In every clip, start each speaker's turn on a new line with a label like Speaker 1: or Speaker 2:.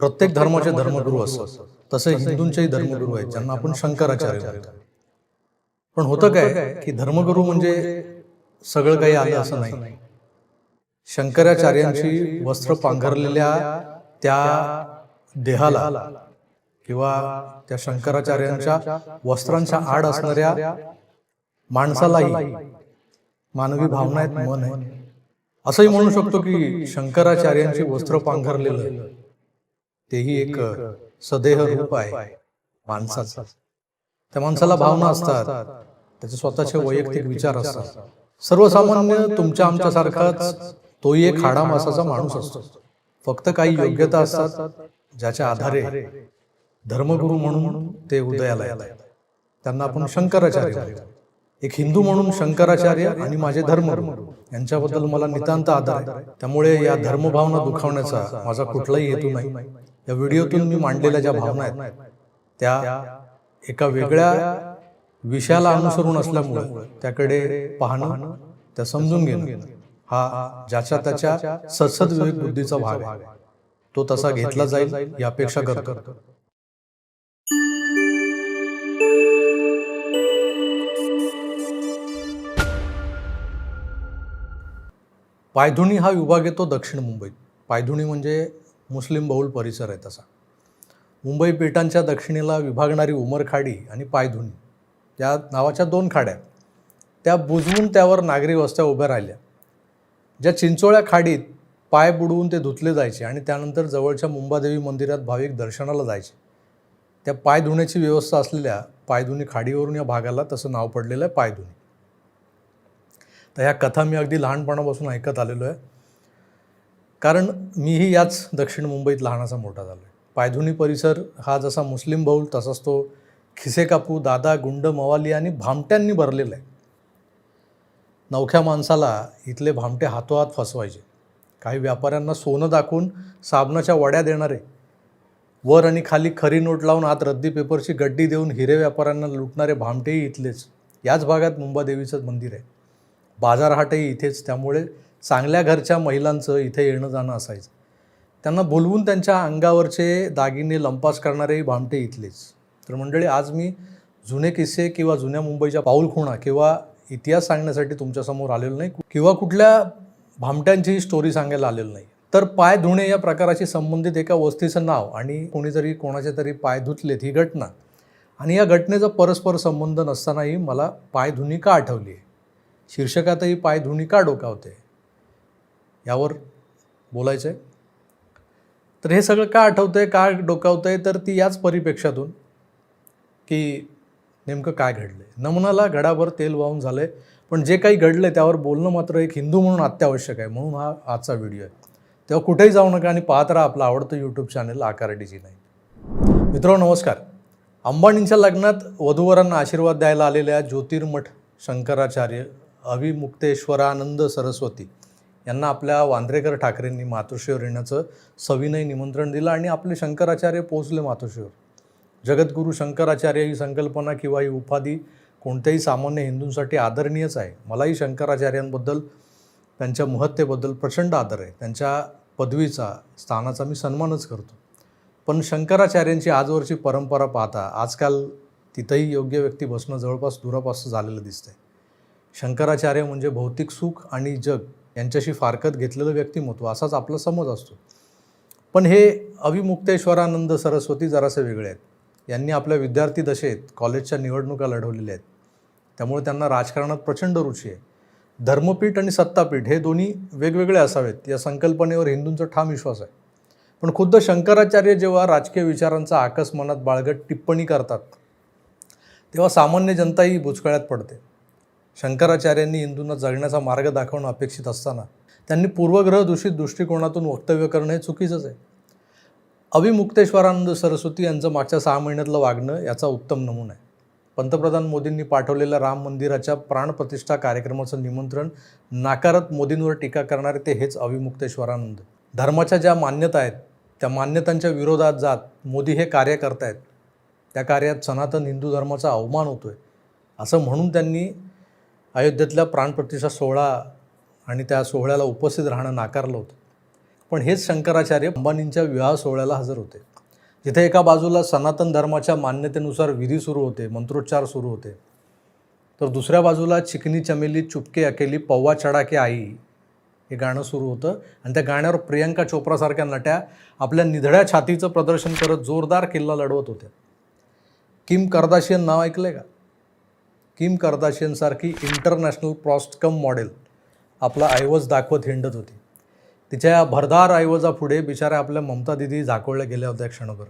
Speaker 1: प्रत्येक धर्माचे धर्मगुरू असतात. तसे हिंदूंचेही धर्मगुरू आहेत ज्यांना आपण शंकराचार्य म्हणतो. पण होतं काय की धर्मगुरू म्हणजे सगळं काही आलं असं नाही. शंकराचार्यांची वस्त्र पांघरलेल्या त्या देहाला किंवा त्या शंकराचार्यांच्या वस्त्रांच्या आड असणाऱ्या माणसालाही मानवी भावना आहेत मन आहे. असंही म्हणू शकतो की शंकराचार्यांची वस्त्र पांघरलेलं. तेही एक सदेह रूप आहे माणसाचं. त्या माणसाला भावना असतात. त्याचे स्वतःचे वैयक्तिक विचार असतात. सर्वसामान्य तुमच्या आमच्यासारखाच तोही एक हाडा मासाचा माणूस असतो. फक्त काही योग्यता असतात ज्याच्या आधारे धर्मगुरू म्हणून ते उदयाला येतात. त्यांना आपण शंकराचार्य एक हिंदू म्हणून शंकराचार्य आणि माझे धर्मगुरू. यांच्याबद्दल मला नितांत आहे. त्यामुळे या धर्मभावना दुखावण्याचा माझा कुठलाही हेतू नाही. या व्हिडिओतून मी मांडलेल्या ज्या भावना आहेत त्या एका वेगळ्या विषयाला अनुसरून असल्यामुळे त्याकडे पाहणं त्या समजून घेणं हा ज्याच्या त्याच्या सत्सद विवेक बुद्धीचा भाग आहे. तो तसा घेतला जाईल ही अपेक्षा करतो. पायधुणी हा विभाग येतो दक्षिण मुंबईत. पायधुणी म्हणजे मुस्लिम बहुल परिसर आहे तसा. मुंबई पेठांच्या दक्षिणेला विभागणारी उमरखाडी आणि पायधुनी या नावाच्या दोन खाड्या त्या बुजवून त्यावर नागरी वस्त्या उभ्या राहिल्या. ज्या चिंचोळ्या खाडीत पाय बुडवून ते धुतले जायचे आणि त्यानंतर जवळच्या मुंबादेवी मंदिरात भाविक दर्शनाला जायचे. त्या पाय धुण्याची व्यवस्था असलेल्या पायधुनी खाडीवरून या भागाला तसं नाव पडलेलं आहे पायधुनी. तर ह्या कथा मी अगदी लहानपणापासून ऐकत आलेलो आहे. कारण मीही याच दक्षिण मुंबईत लहानाचा मोठा झालो आहे पायधुनी परिसर हा जसा मुस्लिम बहुल तसाच तो खिसे कापू दादा गुंड मवाली आणि भामट्यांनी भरलेला आहे. नवख्या माणसाला इथले भामटे हातोहात फसवायचे. काही व्यापाऱ्यांना सोनं दाखवून साबणाच्या वड्या देणारे. वर आणि खाली खरी नोट लावून आत रद्दी पेपरची गड्डी देऊन हिरे व्यापाऱ्यांना लुटणारे भामटेही इथलेच. याच भागात मुंबादेवीचं मंदिर आहे. बाजारहाटही इथेच त्यामुळे चांगल्या घरच्या महिलांचं इथे येणं जाणं असायचं. त्यांना बोलवून त्यांच्या अंगावरचे दागिने लंपास करणारेही भामटे इथलेच. तर मंडळी आज मी जुने किस्से किंवा जुन्या मुंबईच्या पाऊलखुणा किंवा इतिहास सांगण्यासाठी तुमच्यासमोर आलेलो नाही किंवा कुठल्या भामट्यांची स्टोरी सांगायला आलेलो नाही. तर पाय धुणे या प्रकाराशी संबंधित एका वस्तीचं नाव आणि कोणीतरी कोणाचे तरी पाय धुतलेत ही घटना. आणि या घटनेचा परस्पर संबंध नसतानाही मला पायधुनी का आठवली आहे शीर्षकातही पायधुनी का डोकावते? यावर बोलायचं आहे तर हे सगळं का आठवतं आहे का आहे तर ती याच परिपेक्षातून की नेमकं काय घडलं आहे नमुनाला घडाभर तेल वाहून झालं आहे पण जे काही घडलं आहे त्यावर बोलणं मात्र एक हिंदू म्हणून अत्यावश्यक आहे म्हणून हा आजचा व्हिडिओ आहे. तेव्हा कुठेही जाऊ नका आणि पाहत राहा आपलं आवडतं यूट्यूब चॅनल आकाराडीची नाही मित्र नमस्कार. अंबानींच्या लग्नात वधूवरांना आशीर्वाद द्यायला आलेल्या ज्योतिर्मठ शंकराचार्य अविमुक्तेश्वरानंद सरस्वती यांना आपल्या वांद्रेकर ठाकरेंनी मातोश्रीवर येण्याचं सविनय निमंत्रण दिलं आणि आपले शंकराचार्य पोहोचले मातोश्रीवर. जगद्गुरू शंकराचार्य ही संकल्पना किंवा ही उपाधी कोणत्याही सामान्य हिंदूंसाठी आदरणीयच आहे. मलाही शंकराचार्यांबद्दल त्यांच्या महत्तेबद्दल प्रचंड आदर आहे. त्यांच्या पदवीचा स्थानाचा मी सन्मानच करतो. पण शंकराचार्यांची आजवरची परंपरा पाहता आजकाल तिथंही योग्य व्यक्ती बसणं जवळपास दुरापास्त झालेलं दिसतंय. शंकराचार्य म्हणजे भौतिक सुख आणि जग. यांच्याशी फारकत घेतलेलं व्यक्तिमत्व असाच आपला समज असतो. पण हे अविमुक्तेश्वरानंद सरस्वती जरासे वेगळे आहेत. यांनी आपल्या विद्यार्थी दशेत कॉलेजच्या निवडणुका लढवलेल्या आहेत. त्यामुळे त्यांना राजकारणात प्रचंड रुची आहे. धर्मपीठ आणि सत्तापीठ हे दोन्ही वेगवेगळे असावेत या संकल्पनेवर हिंदूंचा ठाम विश्वास आहे. पण खुद्द शंकराचार्य जेव्हा राजकीय विचारांचा आकस मनात बाळगत टिप्पणी करतात तेव्हा सामान्य जनताही बुचकळ्यात पडते. शंकराचार्यांनी हिंदूंना जगण्याचा मार्ग दाखवणं अपेक्षित असताना त्यांनी पूर्वग्रह दूषित दृष्टिकोनातून वक्तव्य करणं हे चुकीचंच आहे. अविमुक्तेश्वरानंद सरस्वती यांचं मागच्या सहा महिन्यातलं वागणं याचा उत्तम नमुना आहे. पंतप्रधान मोदींनी पाठवलेल्या राम मंदिराच्या प्राणप्रतिष्ठा कार्यक्रमाचं निमंत्रण नाकारत मोदींवर टीका करणारे ते हेच अविमुक्तेश्वरानंद धर्माच्या ज्या मान्यता आहेत त्या मान्यतांच्या विरोधात जात मोदी हे कार्य करतायत. त्या कार्यात सनातन हिंदू धर्माचा अवमान होतोय. असं म्हणून त्यांनी अयोध्येतल्या प्राणप्रतिष्ठा सोहळा आणि त्या सोहळ्याला उपस्थित राहणं नाकारलं होतं. पण हेच शंकराचार्य अंबानींच्या विवाह सोहळ्याला हजर होते. जिथे एका बाजूला सनातन धर्माच्या मान्यतेनुसार विधी सुरू होते मंत्रोच्चार सुरू होते. तर दुसऱ्या बाजूला चिकनी चमेली चुपके अकेली पव्वा चढा के आई हे गाणं सुरू होतं. आणि त्या गाण्यावर प्रियंका चोप्रासारख्या नट्या आपल्या निधड्या छातीचं प्रदर्शन करत जोरदार किल्ला लढवत होत्या. किम कर्दाशियन नाव ऐकलं आहे का? किम कर्दाशियनसारखी इंटरनॅशनल प्रॉस्टकम मॉडेल आपला ऐवज दाखवत हिंडत होती. तिच्या या भरदार ऐवजापुढे बिचाऱ्या आपल्या ममता दिदी झाकोळल्या गेल्या होत्या क्षणभर.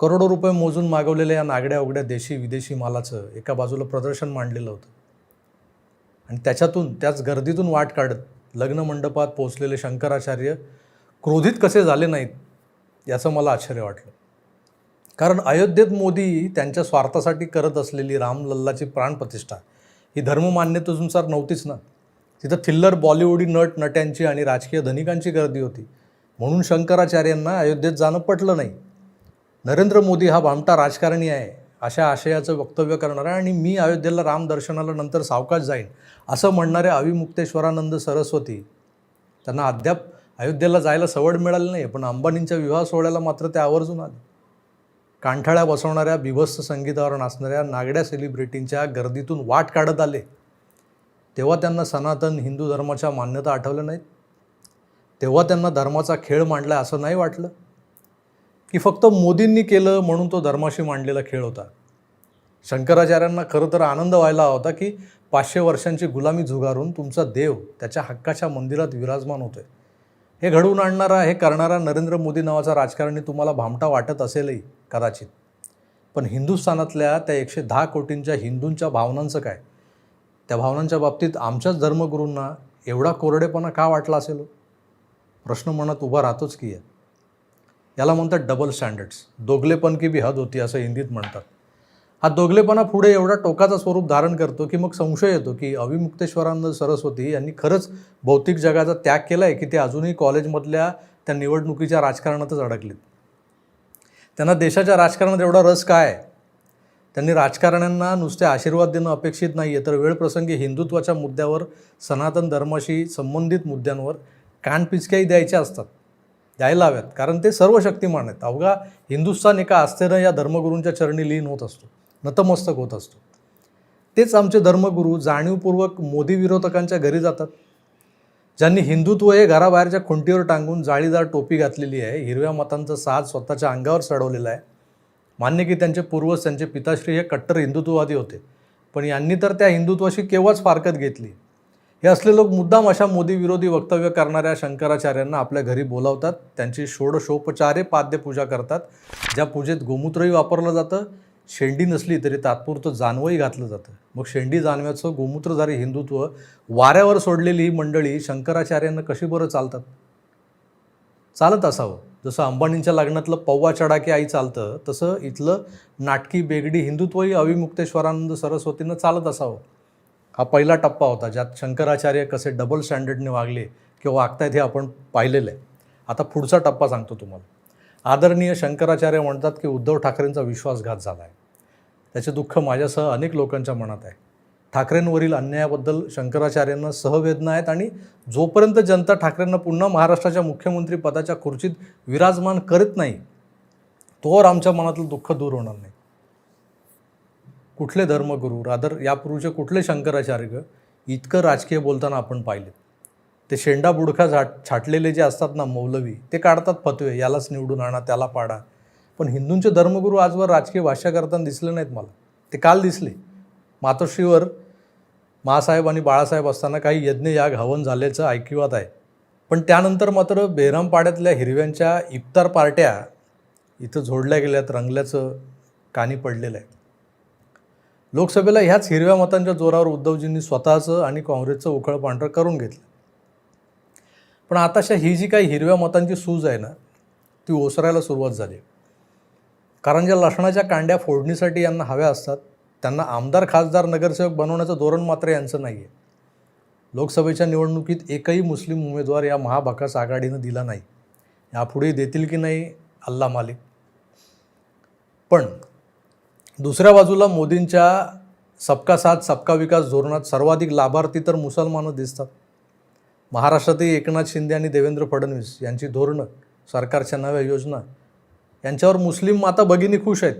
Speaker 1: करोडो रुपये मोजून मागवलेल्या या नागड्या उघड्या देशी विदेशी मालाचं एका बाजूला प्रदर्शन मांडलेलं होतं. आणि त्याच्यातून त्याच गर्दीतून वाट काढत लग्न मंडपात पोचलेले शंकराचार्य क्रोधित कसे झाले नाहीत याचं मला आश्चर्य वाटलं. कारण अयोध्येत मोदी त्यांच्या स्वार्थासाठी करत असलेली रामलल्लाची प्राणप्रतिष्ठा ही धर्ममान्यतेनुसार नव्हतीच ना. तिथं थिल्लर बॉलिवूडी नट नट्यांची आणि राजकीय धनिकांची गर्दी होती. म्हणून शंकराचार्यांना अयोध्येत जाणं पटलं नाही. नरेंद्र मोदी हा भामटा राजकारणी आहे अशा आशयाचं वक्तव्य करणारा आणि मी अयोध्येला राम दर्शनाला नंतर सावकाश जाईन असं म्हणणारे अविमुक्तेश्वरानंद सरस्वती. त्यांना अद्याप अयोध्येला जायला सवड मिळाली नाही पण अंबानींच्या विवाह सोहळ्याला मात्र ते आवर्जून आले. कांठाळ्या बसवणाऱ्या बिभत्स संगीतावर नाचणाऱ्या नागड्या सेलिब्रिटींच्या गर्दीतून वाट काढत आले. तेव्हा त्यांना सनातन हिंदू धर्माच्या मान्यता आठवल्या नाहीत. तेव्हा त्यांना धर्माचा खेळ मांडला असं नाही वाटलं. की फक्त मोदींनी केलं म्हणून तो धर्माशी मांडलेला खेळ होता. शंकराचार्यांना खरं तर आनंद व्हायला होता की पाचशे वर्षांची गुलामी झुगारून तुमचा देव त्याच्या हक्काच्या मंदिरात विराजमान होतोय. हे घडवून आणणारा हे करणारा नरेंद्र मोदी नावाचा राजकारणी तुम्हाला भामटा वाटत असेलही. कदाचित. पण हिंदुस्थानातल्या त्या एकशे दहा कोटींच्या हिंदूंच्या भावनांचं काय? त्या भावनांच्या बाबतीत आमच्याच धर्मगुरूंना एवढा कोरडेपणा का वाटला असेल हो? प्रश्न मनात उभा राहतोच की आहे याला म्हणतात डबल स्टँडर्ड्स दोगलेपण की बी हद होती असं हिंदीत म्हणतात. हा दोगलेपणा पुढे एवढा टोकाचा स्वरूप धारण करतो की मग संशय येतो की अविमुक्तेश्वरानंद सरस्वती यांनी खरंच भौतिक जगाचा त्याग केला आहे की ते अजूनही कॉलेजमधल्या त्या निवडणुकीच्या राजकारणातच अडकलेत. त्यांना देशाच्या राजकारणात एवढा रस काय? आहे त्यांनी राजकारण्यांना नुसते आशीर्वाद देणं अपेक्षित नाही आहे तर वेळप्रसंगी हिंदुत्वाच्या मुद्द्यावर सनातन धर्माशी संबंधित मुद्द्यांवर कानपिचक्याही द्यायच्या असतात. द्यायला हव्यात. कारण ते सर्व शक्तिमान आहेत. अवघा हिंदुस्थान एका आस्थेनं या धर्मगुरूंच्या चरणी लीन होत असतो. नतमस्तक होत असतो. तेच आमचे धर्मगुरू जाणीवपूर्वक मोदी विरोधकांच्या घरी जातात. ज्यांनी हिंदुत्व हे घराबाहेरच्या खुंटीवर टांगून जाळीदार टोपी घातलेली आहे हिरव्या मतांचा साज स्वतःच्या अंगावर चढवलेला आहे. मान्य की त्यांचे पूर्वज त्यांचे पिताश्री हे कट्टर हिंदुत्ववादी होते पण यांनी तर त्या हिंदुत्वाशी केव्हाच फारकत घेतली? हे असले लोक मुद्दाम अशा मोदी विरोधी वक्तव्य करणाऱ्या शंकराचार्यांना आपल्या घरी बोलावतात त्यांची षोडशोपचारे पाद्यपूजा करतात ज्या पूजेत गोमूत्रही वापरलं जातं शेंडी नसली तरी तात्पुरतं जानवंही घातलं जातं. मग शेंडी जानव्याचं गोमूत्रधारी हिंदुत्व वाऱ्यावर सोडलेली ही मंडळी शंकराचार्यांना कशी बरं चालतात? चालत असावं. जसं अंबानींच्या लग्नातलं पव्वा चढाके आई चालतं तसं इथलं नाटकी बेगडी हिंदुत्वही अविमुक्तेश्वरानंद सरस्वतीनं चालत असावं. हा पहिला टप्पा होता ज्यात शंकराचार्य कसे डबल स्टँडर्डने वागले किंवा वागतायत हे आपण पाहिलेलं आहे. आता पुढचा टप्पा सांगतो तुम्हाला. आदरणीय शंकराचार्य म्हणतात की उद्धव ठाकरेंचा विश्वासघात झाला आहे त्याचे दुःख माझ्यासह अनेक लोकांच्या मनात आहे. ठाकरेंवरील अन्यायाबद्दल शंकराचार्यांना सहवेदना आहेत आणि जोपर्यंत जनता ठाकरेंना पुन्हा महाराष्ट्राच्या मुख्यमंत्री पदाच्या खुर्चीत विराजमान करत नाही तोवर आमच्या मनातलं दुःख दूर होणार नाही. कुठले धर्मगुरू रादर यापूर्वीचे कुठले शंकराचार्य ग? इतकं राजकीय बोलताना आपण पाहिलेत. ते शेंडा बुडखा झाट छाटलेले जे असतात ना मौलवी ते काढतात फतवे यालाच निवडून आणा त्याला पाडा. पण हिंदूंचे धर्मगुरू आजवर राजकीय भाषा करताना दिसले नाहीत मला. ते काल दिसले. मातोश्रीवर मासाहेब आणि बाळासाहेब असताना काही यज्ञ याग हवन झाल्याचं ऐकिवात आहे. पण त्यानंतर मात्र बेरमपाड्यातल्या हिरव्यांच्या इफ्तार पार्ट्या इथं जोडल्या गेल्यात रंगल्याचं कानी पडलेलं आहे. लोकसभेला ह्याच हिरव्या मतांच्या जोरावर उद्धवजींनी स्वतःचं आणि काँग्रेसचं उखळ पांढरं करून घेतलं. पण आताशा ही जी काही हिरव्या मतांची सूज आहे ना ती ओसरायला सुरुवात झाली. कारण ज्या लसणाच्या कांड्या फोडणीसाठी यांना हव्या असतात त्यांना आमदार खासदार नगरसेवक बनवण्याचं धोरण मात्र यांचं नाही आहे लोकसभेच्या निवडणुकीत एकही मुस्लिम उमेदवार या महाभकास आघाडीनं दिला नाही. यापुढे देतील की नाही अल्ला मालिक. पण दुसऱ्या बाजूला मोदींच्या सबका साथ सबका विकास धोरणात सर्वाधिक लाभार्थी तर मुसलमानं दिसतात. महाराष्ट्रातही एकनाथ शिंदे आणि देवेंद्र फडणवीस यांची धोरणं सरकारच्या नव्या योजना यांच्यावर मुस्लिम माता भगिनी खुश आहेत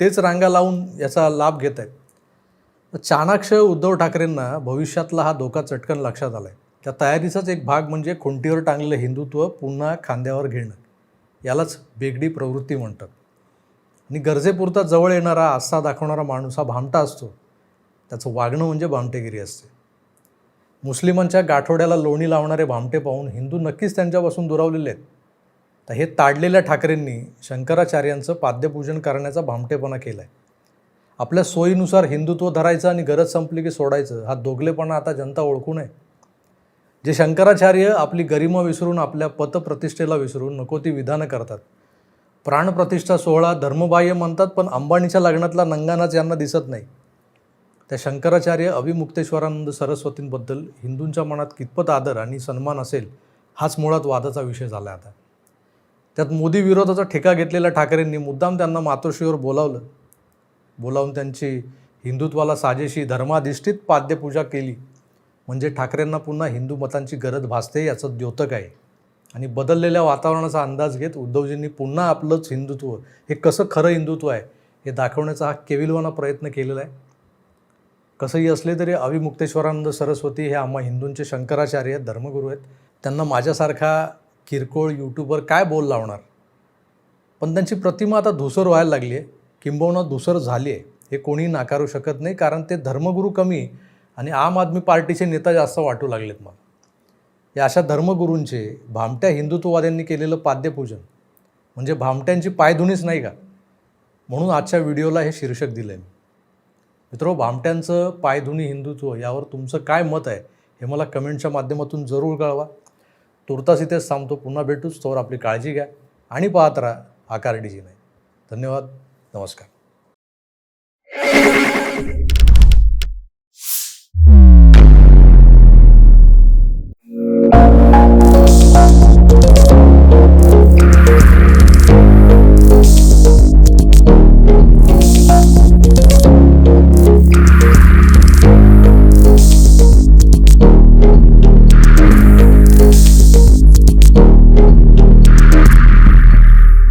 Speaker 1: तेच रांगा लावून याचा लाभ घेत आहेत. चाणाक्ष उद्धव ठाकरेंना भविष्यातला हा धोका चटकन लक्षात आला आहे त्या तयारीचाच एक भाग म्हणजे खुंटीवर टांगलेलं हिंदुत्व पुन्हा खांद्यावर घेणं. यालाच बेगडी प्रवृत्ती म्हणतात. आणि गरजेपुरता जवळ येणारा आस्था दाखवणारा माणूस हा भामटा असतो. त्याचं वागणं म्हणजे भामटेगिरी असते. मुस्लिमांच्या गाठोड्याला लोणी लावणारे भामटे पाहून हिंदू नक्कीच त्यांच्यापासून दुरावलेले आहेत. तर हे ताडलेल्या ठाकरेंनी शंकराचार्यांचं पाद्यपूजन करण्याचा भामटेपणा केला आहे आपल्या सोयीनुसार हिंदुत्व धरायचं आणि गरज संपली की सोडायचं हा दोगलेपणा आता जनता ओळखू नये जे शंकराचार्य आपली गरिमा विसरून आपल्या पतप्रतिष्ठेला विसरून नको ती विधानं करतात. प्राणप्रतिष्ठा सोहळा धर्मबाह्य म्हणतात पण अंबानीच्या लग्नातला नंगानाच यांना दिसत नाही. त्या शंकराचार्य अभिमुक्तेश्वरानंद सरस्वतींबद्दल हिंदूंच्या मनात कितपत आदर आणि सन्मान असेल हाच मुळात वादाचा विषय झाला आता. त्यात मोदी विरोधाचा ठेका घेतलेल्या ठाकरेंनी मुद्दाम त्यांना मातोश्रीवर बोलावलं. बोलावून त्यांची हिंदुत्वाला साजेशी धर्माधिष्ठित पाद्यपूजा केली. म्हणजे ठाकरेंना पुन्हा हिंदू मतांची गरज भासते याचं द्योतक आहे. आणि बदललेल्या वातावरणाचा अंदाज घेत उद्धवजींनी पुन्हा आपलंच हिंदुत्व हे कसं खरं हिंदुत्व आहे हे दाखवण्याचा हा केविलवाना प्रयत्न केलेला आहे. कसंही असले तरी अविमुक्तेश्वरानंद सरस्वती हे आम्हा हिंदूंचे शंकराचार्य आहेत, धर्मगुरू आहेत. त्यांना माझ्यासारखा किरकोळ यूट्यूबवर काय बोल लावणार? पण त्यांची प्रतिमा आता धुसर व्हायला लागली आहे किंबहुना धुसर झाली आहे हे कोणी नाकारू शकत नाही कारण ते धर्मगुरू कमी आणि आम आदमी पार्टीचे नेता जास्त वाटू लागलेत मला. या अशा धर्मगुरूंचे भामट्या हिंदुत्ववाद्यांनी केलेलं पाद्यपूजन म्हणजे भामट्यांची पायधुणीच नाही का? म्हणून आजच्या व्हिडिओला हे शीर्षक दिलं आहे मी. मित्रो भामट्यांचं पायधुनी हिंदुत्व यावर तुमचं काय मत आहे हे मला कमेंटच्या माध्यमातून जरूर कळवा. तुर्तास इथेच थांबतो. पुन्हा भेटूच तोवर आपली काळजी घ्या आणि पाहत राहा आकार डी नाही धन्यवाद. नमस्कार.